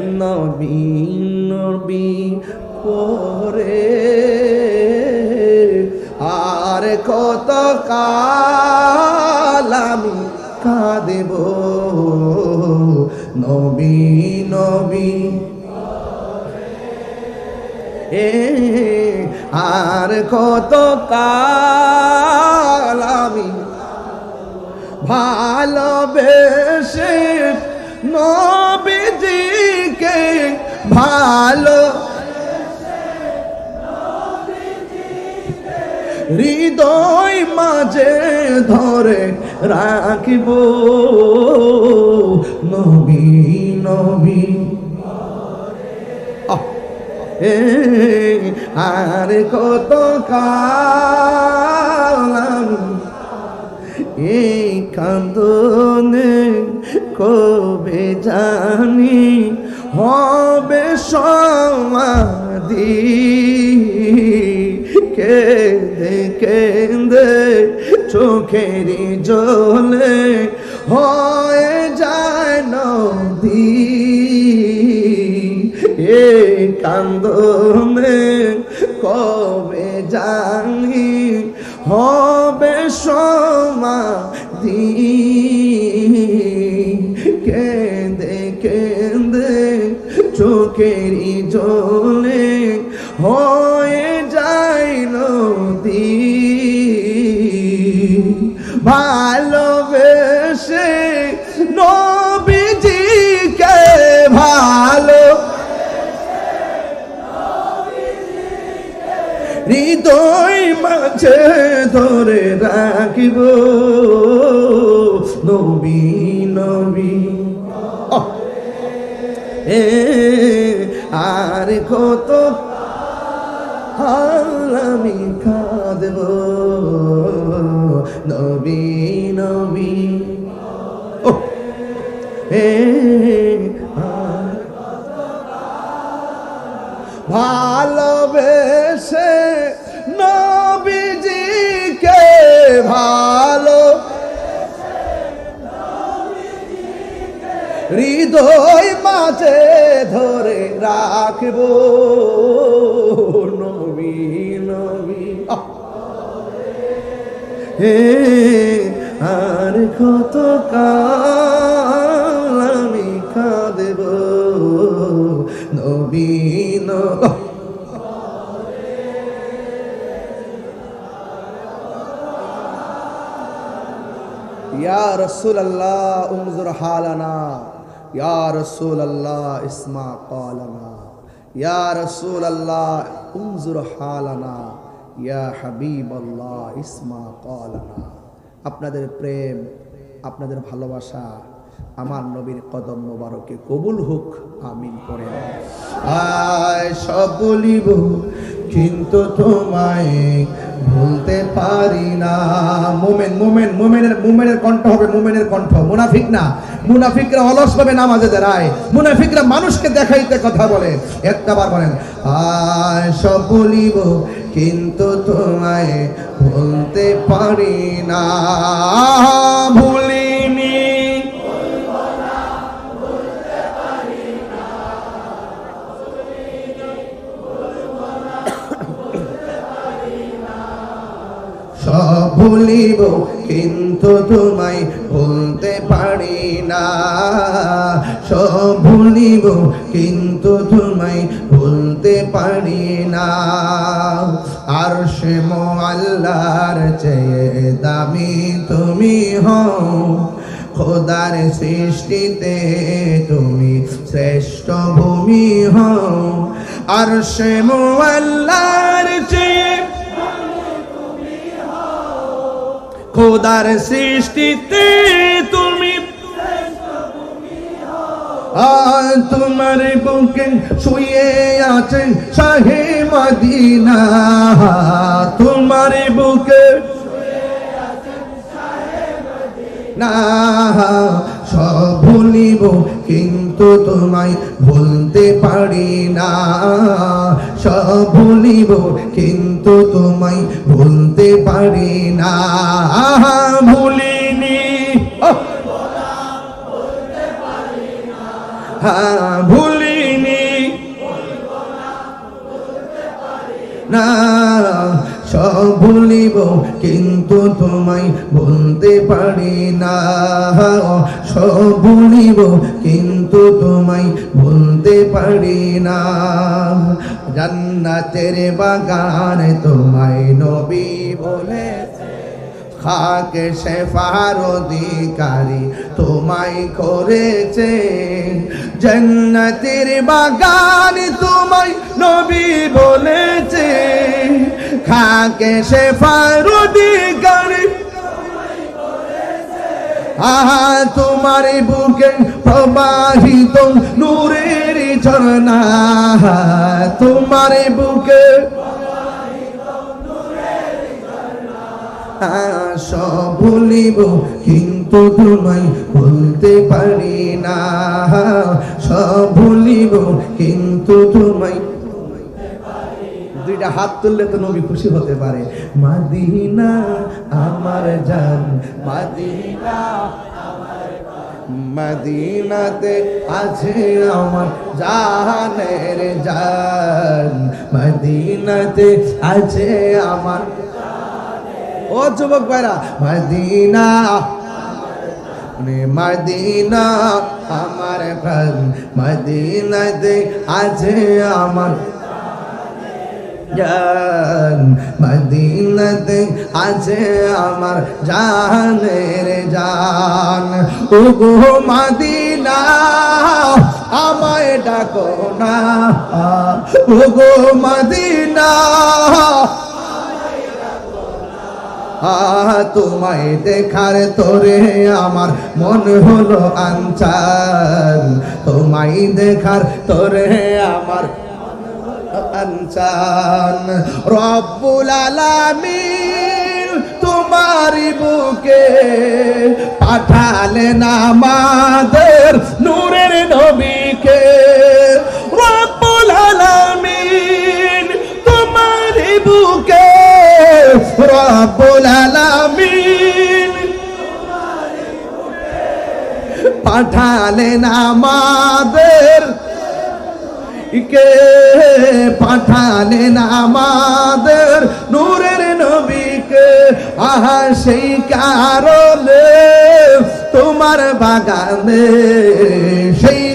নবী নবী করে আর কত কাল আমি কাঁদেব? নবী নবী এ, আর কত কাল আমি ভালোবেসে নবীজিকে ভালো? হৃদয় মাঝে ধরে রাখিব। নবী নবী। আর কত কাল আমি এই কান্দনে কবে জানি হবে সমাধি। কেঁদে কেঁদে চোখেরই জলে হয়ে যায় নদী। এ কান্দনে কবে জানি হবে জলে হয়ে যায় নদী। ভালোবেসে নবীজিকে ভালো হৃদয় মাঝে ধরে রাখিব। নবী নবী! এ কত হাল আমি কাঁদব। নবী নবী। ভালোবেসে নবীজিকে ভালো হৃদয় মাঝে ধরে রাখব। নবী নবী। হে আর কত কাল আমি কাঁদেব। নবী নবী। ইয়া রসুল আল্লাহ উমজুর হালানা। ইয়া আল্লাহ ইসমা কালানা ইয়া আল্লাহ উমজুর হালানা। ইয়া হাবিব ইসমা কালানা আপনাদের প্রেম, আপনাদের ভালোবাসা আমার নবীর কদম মোবারকে কবুল হোক, আমিন করে সব বলিব, কিন্তু তোমায় ভুলতে পারি না। মোমেন মোমেন, মোমেনের মোমেনের কণ্ঠ হবে মোমেনের কণ্ঠ। মুনাফিক না, মুনাফিকরা অলস ভাবে নামাজে দাঁড়ায় মুনাফিকরা মানুষকে দেখাইতে কথা বলে। একটাবার বলেন, আয় সব বলিব, কিন্তু তোমায় ভুলতে পারি না। ভুলিনি সব ভুলিব, কিন্তু তোমায় ভুলতে পারি না। সব ভুলিব, কিন্তু তোমায় ভুলতে পারি না। আর সে আল্লাহর চেয়ে দামি তুমি হও, খোদার সৃষ্টিতে তুমি শ্রেষ্ঠ ভূমি হও। আর সে আল্লাহর চেয়ে খোদার সৃষ্টিতে তুমি তোমার বুকে শুয়ে আছে শাহে মদিনা। তোমার বুকে না, সব ভুলিব, কিন্তু তোমায় ভুলতে পারি না। সব ভুলিব, কিন্তু তোমায় ভুলতে পারি না। ভুলিনি। হ্যাঁ ভুলিনি। না সব ভুলিব কিন্তু তোমায় ভুলতে পারি না। সব ভুলিব কিন্তু তোমায় ভুলতে পারি না। জান্নাতের বাগানে তোমায় নবী বলেছে, খাকে শেফার অধিকারী তোমায় করেছে। জন্নতের বাগান তোমায় নবী বলেছে খাকে শেফার অধিকারী আহা, তোমার বুকে প্রবাহিত নূরের ঝর্ণা। তোমার বুকে সব ভুলিব, কিন্তু তোমায় ভুলতে পারি না। সব ভুলিব, কিন্তু তোমায় দুইটা হাত তুললে তো নবী খুশি হতে পারে। মাদিনা, আমার জান। মাদিনা, মদিনাতে আছে আমার জানের জান। মদিনাতে আছে আমার ও যুবক ভাইরা, মদিনা মদিনা, আমার প্রাণ মদিনাতে আছে আমার জান মদিনাতে আছে আমার জানের জান। ও গো মদিনা, আমায় ডাকো না। ও গো মদিনা তোমায় দেখার তোরে আমার মন হলো আনচান তোমায় দেখার তোরে আমার আনচান রব্বুল আলামিন তোমারি বুকে পাঠালেন আমাদের নূরের নবীকে। রব্বুল আলামিন তোমারি বুকে, রব্বুল আলামিন পাঠালেন আমাদের কে পাঠালেন আমাদের নূরের নবীকে? আহা, সেই কারণে তোমার বাগানে, সেই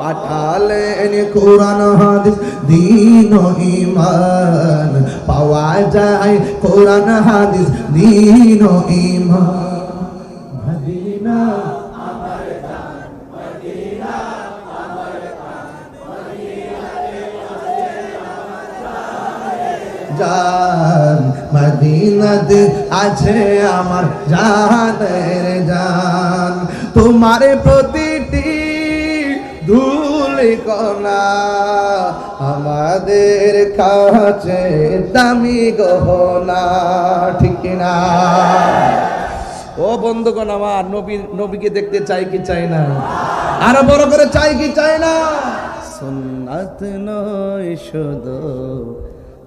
পাঠালেন কোরআন, হাদিস, দিন ইমান পাওয়া যায় কোরআন, হাদিস, দিন ইমান মদিনাতে আছে আমার জানের জান। তোমার প্রতিটি ধুল কণা আমাদের কাছে দামি গহনা, ঠিক না ও বন্ধুগণ, আমার নবী, নবীকে দেখতে চাই কি চাই না? আরও বড় করে চাই কি চাই না? সুন্নাত নয় শুধু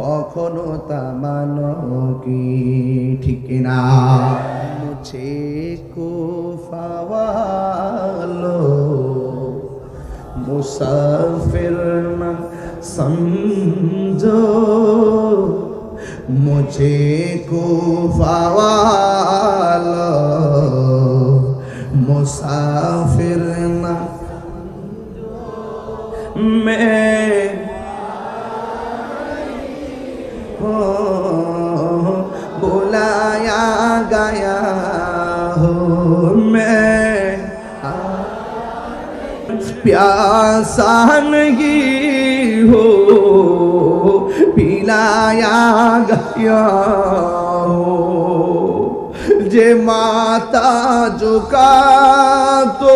কখনো তা মানো কি? ঠিক না মুছে কুফাওয়ালো মুসাফির না সমঝো। মুঝে কুফাওয়ালো মুসাফির না मैं प्यासा नहीं हो पिलाया गया हो যে মাতা তো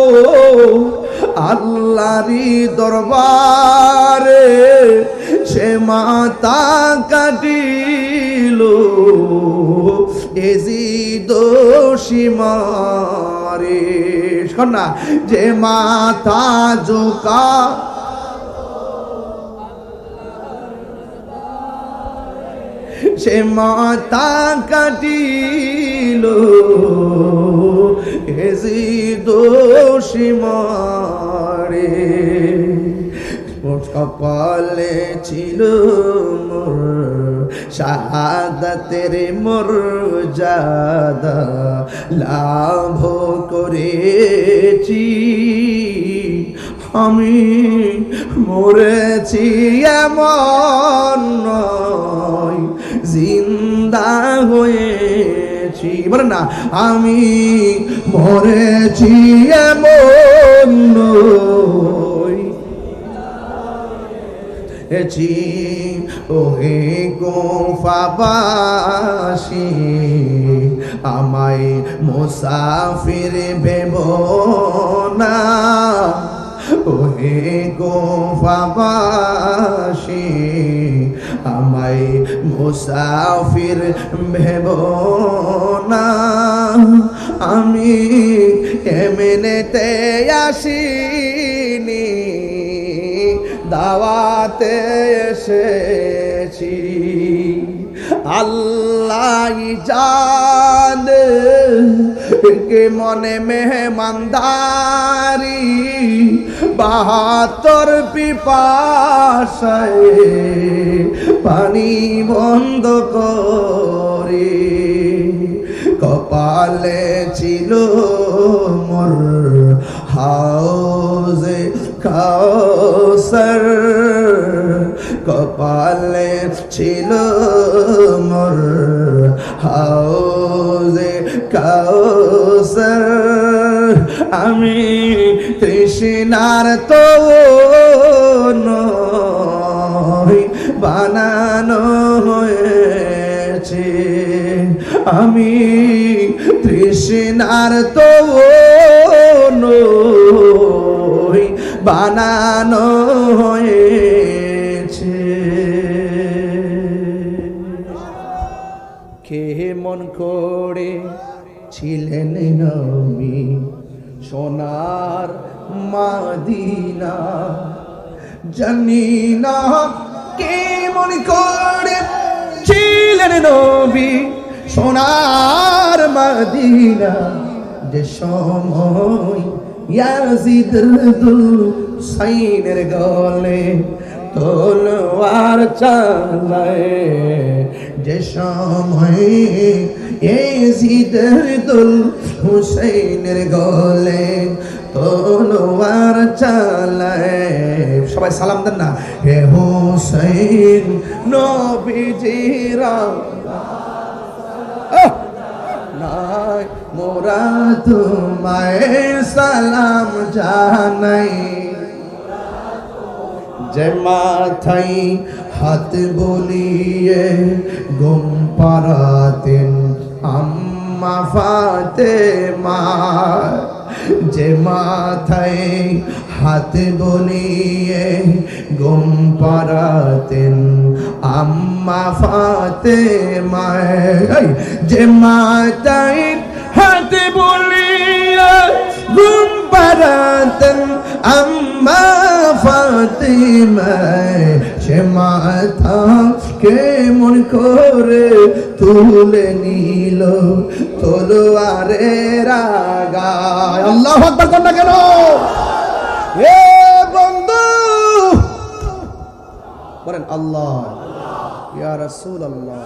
আল্লাহরি দরবারে সে মাতা কাটিল এজি দোষী মারে। শোন যে মাথা জোকা সে মাতা কাটিল। এজি দোষী মারে। মোর কপালে ছিল মোর শাহাদাতের মোর জাদা লাভ করেছি। আমি মরেছি এমন জিন্দা হয়েছি। বলে না, আমি মরেছি এমন নয়। এছি ওহে গোফাবাসী, আমায় মুসাফির ভেব না। ওহে গোফাবাসী, আমায় মুসাফির ভেব না। আমি এমনেতে আসিনি দাওয়াতে এসেছি। আল্লাহ জান কে মনে মেহমানদারি, বাহাত্তর পিপাসায় পানি বন্ধ করে। কপালে ছিল মোর হাউজে কাউসার। কপালে ছিল মোর হাউজে কাউসার। আমি তৃষ্ণার তো বানানো হয়েছে। আমি তৃষ্ণার তো বানানো হয়েছে। কে মন করে ছিলেন নবী? সোনার মাদিনা। জানি না কে মন করে ছিলেন নবী? সোনার মাদিনা। যে সময় সাইনের গলে তোলওয়ার চালায়। যে সময় হুসাইনের গলে তোলওয়ার চালায়। সবাই সালাম দেন না। হে হুসাইন নবীজিরা আহ! নাই। মোরা তোমায় সালাম জানাই। যে মাথাই হাত বলিয়ে গুম পারাতেন আম্মা ফাতে মা যে মাথায় হাত বলিয়ে গুম পারাতেন আম্মা ফাতে মায় যে মাথায় হাত বলিয়ে গুম পারাতেন আম্মা ফাতিমায় সে মাথা কেমন করে তুলে নিল তলোয়ারে রাগায়। আল্লাহ আকবার কর না কেন? এ বন্ধু! বলেন, আল্লাহ। ইয়া রাসূল আল্লাহ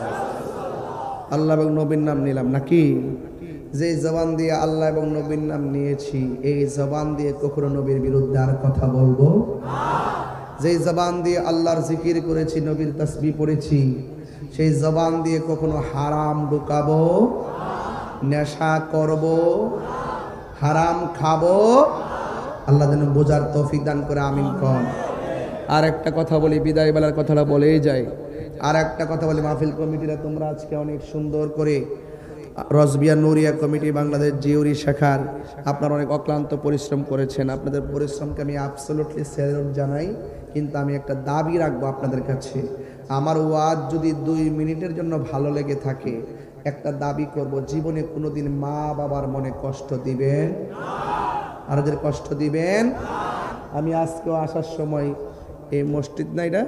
আল্লাহ এবং নবীর নাম নিলাম নাকি? যে জবান দিয়ে আল্লাহ এবং নবীর নাম নিয়েছি, এই জবান দিয়ে কখনো নবীর বিরুদ্ধে আর কথা বলব? যে জবান দিয়ে আল্লাহর জিকির করেছি, নবীর তসবি পড়েছি, সেই জবান দিয়ে কখনো হারাম ঢুকাবো, নেশা করব, হারাম খাব। আল্লাহ যেন বোঝার তৌফিক দান করে, আমিন কন। আর একটা কথা বলি, বিদায় বেলার কথাটা বলেই যাই। আর একটা কথা বলি, মাহফিল কমিটিরা তোমরা আজকে অনেক সুন্দর করে রসবিয়া নুরিয়া কমিটি বাংলাদেশ জিওরি শাখার আপনারা অনেক অক্লান্ত পরিশ্রম করেছেন। আপনাদের পরিশ্রমকে আমি অ্যাবসোলুটলি স্যালুট জানাই, কিন্তু আমি একটা দাবি রাখব আপনাদের কাছে। আমার ওয়াজ যদি দুই মিনিটের জন্য ভালো লেগে থাকে, একটা দাবি করব, জীবনে কোনোদিন মা বাবার মনে কষ্ট দিবেন আর ওদের কষ্ট দিবেন আমি আজকেও আসার সময় এই মসজিদ না এটা?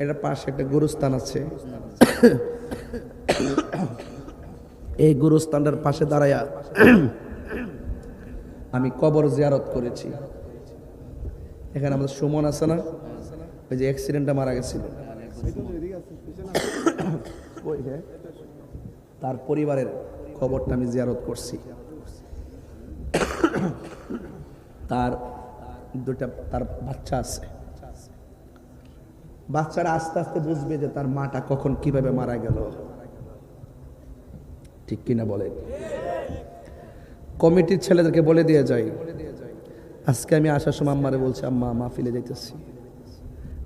এটার পাশে একটা গুরুস্থান আছে। এই গুরুস্থানটার পাশে দাঁড়ায়া আমি কবর জিয়ারত করেছি। এখানে আমাদের সুমন আছে না? ওই যে অ্যাক্সিডেন্টটা মারা গেছিল। তার পরিবারের খবরটা আমি জিয়ারত করছি। তার দুটা, তার বাচ্চা আছে। বাচ্চারা আস্তে আস্তে বুঝবে যে তার মাটা কখন কীভাবে মারা গেল। ঠিক কিনা বলেন কমিটির ছেলেদেরকে বলে দিয়ে যাই। আজকে আমি আসার সময় আম্মারে বলছি, আম্মা, মাহফিলে যাইতেছি।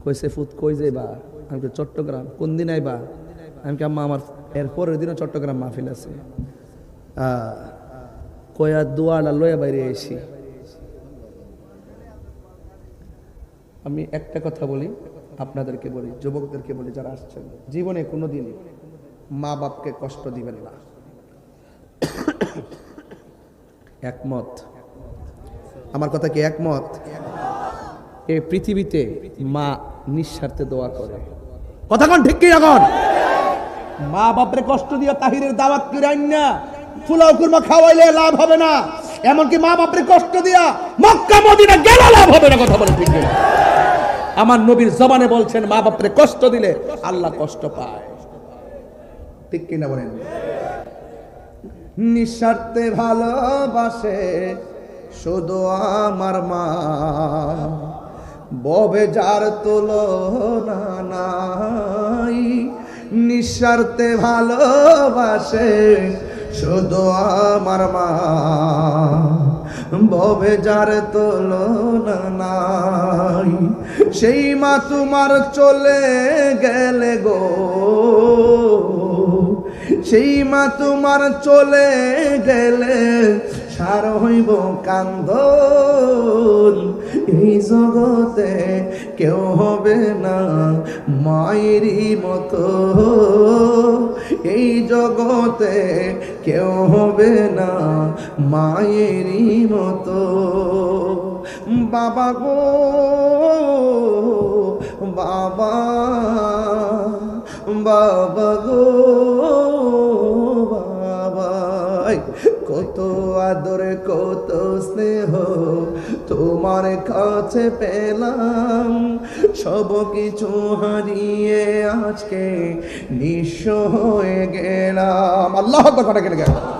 কইছে ফুত কই যাইবা আমি চট্টগ্রাম। কোন দিন আইবা? আমি কি আম্মা, আমার এর পরের দিনও চট্টগ্রাম মাহফিল আছে। কয়া দোয়ালা লয়া বাইরে এসি আমি একটা কথা বলি, আপনাদেরকে বলি, যুবকদেরকে বলি, যারা আসছেন, জীবনে কোনোদিন মা বাপকে কষ্ট দিবেন না। একমত। আমার কথা কি একমত? এই পৃথিবীতে মা নিঃস্বার্থে দোয়া করে। কথা কোন ঠিক কি এখন মা বাপরে কষ্ট দিয়ে তাহিরের দাওয়াত কিরাইন না। ফুলাও কুরমা খাওয়াইলে লাভ হবে না। এমনকি মা বাপরে কষ্ট দিয়া মক্কা, মদিনা গেলে লাভ হবে না, কথা বলে ঠিক? আমার নবীর জবানে বলছেন, মা বাপরে কষ্ট দিলে আল্লাহ কষ্ট পায়। ঠিক কিনা বলেন? নিঃস্বার্থে ভালোবাসে শুধু আমার মা। ববে যার তুলনা নাই, নিঃস্বার্থে ভালোবাসে শুধু আমার মা। ববে যার তুলনা নাই, সেই মা তোমার চলে গেলে গো। সেই মা তোমার চলে গেলে, সার হইব কান্দ এই জগতে কেউ হবে না মায়েরই মতো। এই জগতে কেউ হবে না মায়েরই মতো। বাবা গো, বাবা। বাবা গো বাবা কত আদর, কত স্নেহ তোমার কাছে পেলাম। সব কিছু হারিয়ে আজকে নিঃস হয়ে গেলাম। আল্লাহ কথা কেটে গেল।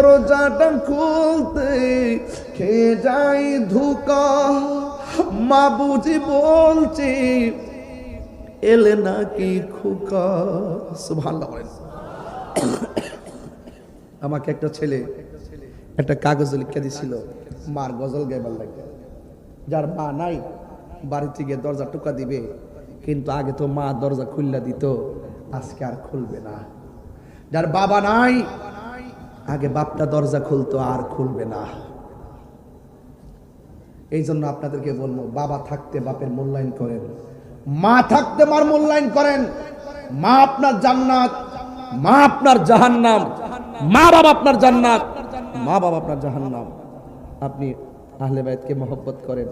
দরজাটা খুলতে খেয়ে যাই ধুকা, মা বুঝি বলছি, এলে নাকি খুকা। বলেন। আমাকে একটা ছেলে একটা কাগজ লিখে দিছিল, মার গজল গাইবার লাগে। যার মা নাই, বাড়িতে গিয়ে দরজা টুকা দিবে, কিন্তু আগে তো মা দরজা খুললা দিত, আজকে আর খুলবে না। যার বাবা নাই আগে বাপটা দরজা খুলতো, আর খুলবে না। এই জন্য আপনাদেরকে বলব, বাবা থাকতে বাপের মূল্যায়ন করেন। মা থাকতে মার মূল্যায়ন করেন। মা আপনার জান্নাত, মা আপনার জাহান্নাম, মা বাবা আপনার জান্নাত, মা বাবা আপনার জাহান্নাম। আপনি আহলে বাইতকে মহব্বত করেন,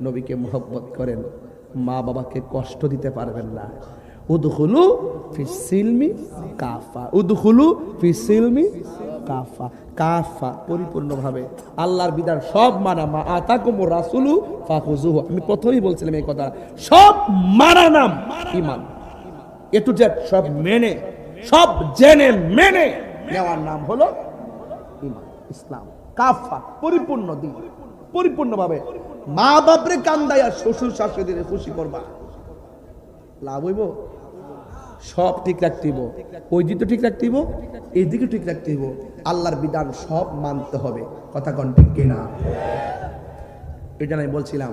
নবীকে মহব্বত করেন। মা বাবাকে কষ্ট দিতে পারবেন না। উদখুলু ফি সিলমি কাফা উদখুলু ফি সিলমি কাফা কাফা পরিপূর্ণভাবে। আল্লাহর বিধান সব মানা, মা আতাকুম রাসুলু ফাকুজুহু আমি প্রথমেই বলছিলাম এই কথা, সব মানা নাম ইমান এ টু জেড সব মেনে, সব জেনে মেনে নেওয়ার নাম হলো ইমান ইসলাম। কাফা, পরিপূর্ণ দিন, পরিপূর্ণভাবে। মা বাপরে কান্দাইয়া শ্বশুর শাশুড়িদের খুশি করবা। লাভ হইব? সব ঠিক রাখতেইব ওই দিকে ঠিক রাখতেইব এই দিকে ঠিক রাখতেইব আল্লাহর বিধান সব মানতে হবে। কথা কন ঠিক কিনা? এটা আমি বলছিলাম।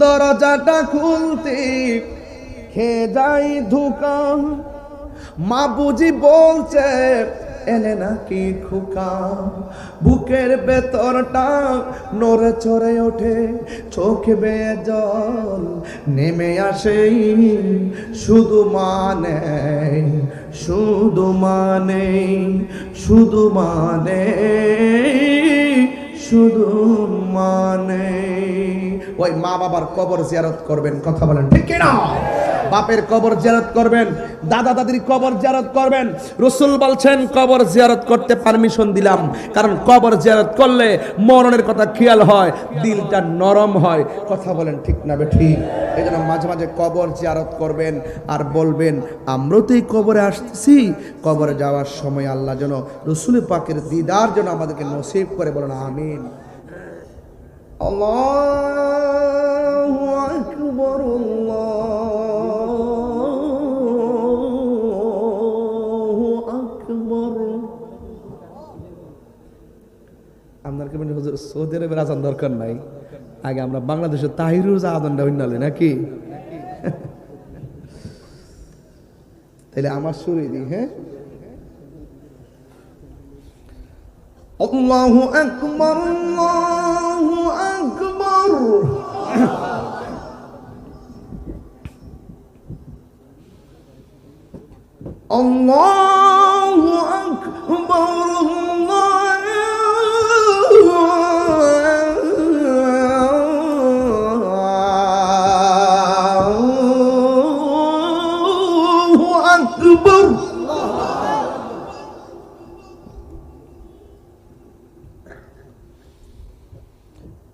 দরজাটা খুলতে খেয়ে যাই ধোকা। মা বুঝি বলছে এলে নাকি খোকা? বুকের ভেতরটা নড়ে চড়ে ওঠে, চোখে বেয়ে জল নেমে আসে। শুধু মানে শুধু মানে শুধু মানে শুধু মানে। ওই মা বাবার কবর জিয়ারত করবেন, কথা বলেন, ঠিক না বাপের কবর জিয়ারত করবেন, দাদা দাদির কবর জিয়ারত করবেন, রসুল বলছেন, কবর জিয়ারত করতে পারমিশন দিলাম। কারণ কবর জিয়ারত করলে মরণের কথা খেয়াল হয়, দিলটা নরম হয়। কথা বলেন ঠিক না বে ঠিক এই জন্য মাঝে মাঝে কবর জিয়ারত করবেন আর বলবেন, আমরাও তো এই কবরে আসতেছি। কবরে যাওয়ার সময় আল্লাহ যেন রসুল পাকের দিদার যেন আমাদেরকে নসিব করে বলেন, আমিন। আল্লাহু আকবার, আল্লাহু আপনার কেমন হুজুর সৌদি আরবের আজান দরকার নাই? আগে আমরা বাংলাদেশের তাহিরুর আজানটা হইনালে নাকি? তাহলে আমার সুরে দিই হ্যাঁ? আল্লাহু আকবার আল্লাহু আকবার। আল্লাহু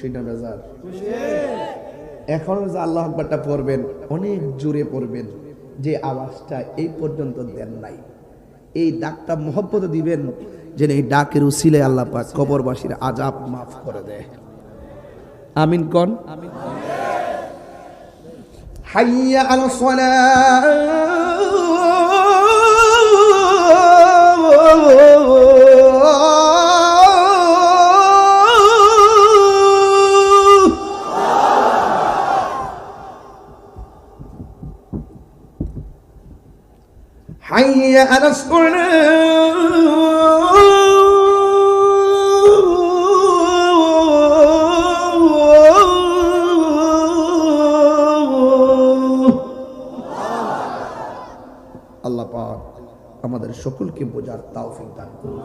খুশি বেজার? এখন যে আল্লাহ আকবরটা পড়বেন, অনেক জোরে পড়বেন, যে আওয়াজটা এই পর্যন্ত দেন নাই। এই ডাকটা মহব্বত দিবেন যে এই ডাকের উসিলে আল্লাহ পাক কবরবাসীর আজাব মাফ করে দেয়। আমিন কন? হাইয়া আল সালাহ حي على الصلاة আল্লাহ পাক আমাদের সকলকে বোঝার তাও দান করুন